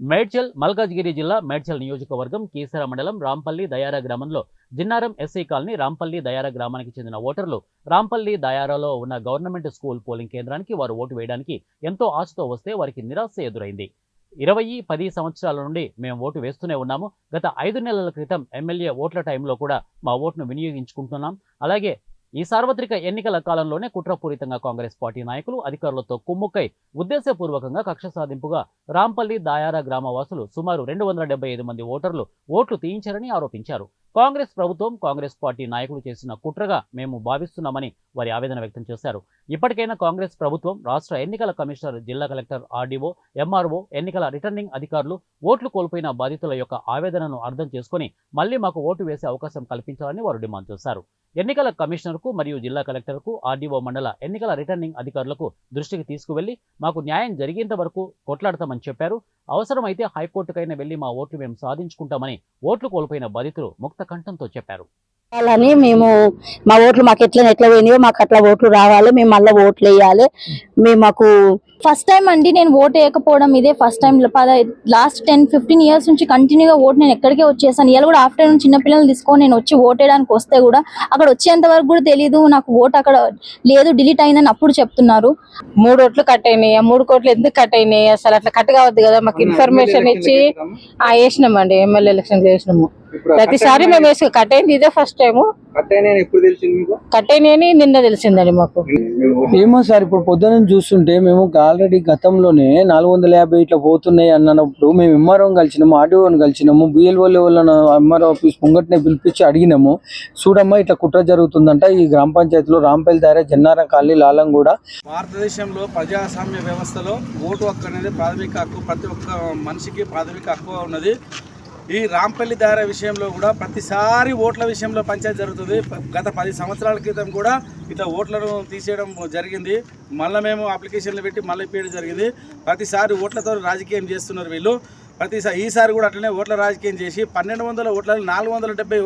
మేడ్చల్ మల్కాజ్గిరి జిల్లా మేడ్చల్ నియోజకవర్గం కీసర మండలం రాంపల్లి దయారా గ్రామంలో జిన్నారం ఎస్సీ కాలనీ రాంపల్లి దయారా గ్రామానికి చెందిన ఓటర్లు రాంపల్లి దయారాలో ఉన్న గవర్నమెంట్ స్కూల్ పోలింగ్ కేంద్రానికి వారు ఓటు వేయడానికి ఎంతో ఆశతో వస్తే వారికి నిరాశ ఎదురైంది. ఇరవై పది సంవత్సరాల నుండి మేము ఓటు వేస్తూనే ఉన్నాము. గత ఐదు నెలల క్రితం ఎమ్మెల్యే ఓట్ల టైంలో కూడా మా ఓటును వినియోగించుకుంటున్నాం. అలాగే ఈ సార్వత్రిక ఎన్నికల కాలంలోనే కుట్రపూరితంగా కాంగ్రెస్ పార్టీ నాయకులు అధికారులతో కుమ్ముక్కై ఉద్దేశపూర్వకంగా కక్ష సాధింపుగా రాంపల్లి దాయారా గ్రామవాసులు సుమారు రెండు వందల ఐదు మంది ఓటర్లు ఓట్లు తీయించారని ఆరోపించారు. కాంగ్రెస్ ప్రభుత్వం కాంగ్రెస్ పార్టీ నాయకులు చేసిన కుట్రగా మేము భావిస్తున్నామని వారి ఆవేదన వ్యక్తం చేశారు. ఇప్పటికైనా కాంగ్రెస్ ప్రభుత్వం రాష్ట్ర ఎన్నికల కమిషనర్ జిల్లా కలెక్టర్ ఆర్డీఓ ఎంఆర్ఓ ఎన్నికల రిటర్నింగ్ అధికారులు ఓట్లు కోల్పోయిన బాధితుల యొక్క ఆవేదనను అర్థం చేసుకుని మళ్ళీ మాకు ఓటు వేసే అవకాశం కల్పించాలని వారు డిమాండ్ చేశారు. ఎన్నికల కమిషనర్కు మరియు జిల్లా కలెక్టర్కు ఆర్డీఓ మండల ఎన్నికల రిటర్నింగ్ అధికారులకు దృష్టికి తీసుకువెళ్ళి మాకు న్యాయం జరిగేంత వరకు కొట్లాడతామని చెప్పారు. అవసరమైతే హైకోర్టుకైనా వెళ్ళి మా ఓట్లు మేము సాధించుకుంటామని ఓట్లు కోల్పోయిన బాధితులు ముక్త కంఠంతో చెప్పారు. అని మేము మా ఓట్లు మాకు ఎట్లా ఎట్లా పోయినాయో మాకు అట్లా ఓట్లు రావాలి మేము మళ్ళీ ఓట్లు వేయాలి మేము మాకు ఫస్ట్ టైం అండి నేను ఓట్ వేయకపోవడం. ఇదే ఫస్ట్ టైం పద లాస్ట్ టెన్ ఫిఫ్టీన్ ఇయర్స్ నుంచి కంటిన్యూగా ఓట్ నేను ఎక్కడికే వచ్చేసాను. ఇలా కూడా ఆఫ్టర్నూన్ చిన్న పిల్లల్ని తీసుకొని నేను వచ్చి ఓట్ వేయడానికి వస్తే కూడా అక్కడ వచ్చేంత వరకు కూడా తెలియదు నాకు ఓట్ అక్కడ లేదు డిలీట్ అయిందని అప్పుడు చెప్తున్నారు. మూడు ఓట్లు కట్ అయినాయి. ఆ మూడు కోట్లు ఎందుకు కట్ అయినాయి? అసలు అట్లా కట్ కావద్దు కదా. మాకు ఇన్ఫర్మేషన్ ఇచ్చి ఆ వేసినామండి. ఎమ్మెల్యే ఎలక్షన్ చేసినాము. ప్రతిసారి మేము వేసి కట్ అయింది ఇదే ఫస్ట్ టైం కట్ అయినా ఎప్పుడు తెలిసింది మీకు? కట్ అయినాయని నిన్న తెలిసిందండి మాకు. ఏమో సార్ ఇప్పుడు పొద్దున చూస్తుంటే మేము ఆల్రెడీ గతంలోనే నాలుగు వందల యాభై ఇట్లా పోతున్నాయి అన్నప్పుడు మేము ఎంఆర్ఓని కలిసినాము ఆర్డీఓని కలిసినాము బిఎల్ఓ లెవెల్ ఎంఆర్ఓ ఆఫీస్ ముంగట్నే పిలిపించి అడిగినాము. చూడమ్మా ఇట్లా కుట్ర జరుగుతుందంట. ఈ గ్రామ పంచాయతీలో రాంపల్లి దారే జన్నారం కాలనీ లాలం కూడా భారతదేశంలో ప్రజాస్వామ్య వ్యవస్థలో ఓటు హక్కు అనేది ప్రాథమిక హక్కు ప్రతి ఒక్క మనిషికి ప్రాథమిక హక్కు ఉన్నది. ఈ రాంపల్లి దార విషయంలో కూడా ప్రతిసారి ఓట్ల విషయంలో పంచాయతీ జరుగుతుంది. గత పది సంవత్సరాల క్రితం కూడా ఇట్లా ఓట్లను తీసేయడం జరిగింది. మళ్ళీ మేము అప్లికేషన్లు పెట్టి మళ్ళీ ఇప్పేయడం జరిగింది. ప్రతిసారి ఓట్లతో రాజకీయం చేస్తున్నారు వీళ్ళు. ప్రతిసారి ఈసారి కూడా అట్లనే ఓట్ల రాజకీయం చేసి పన్నెండు వందల ఓట్ల నాలుగు వందల డెబ్బై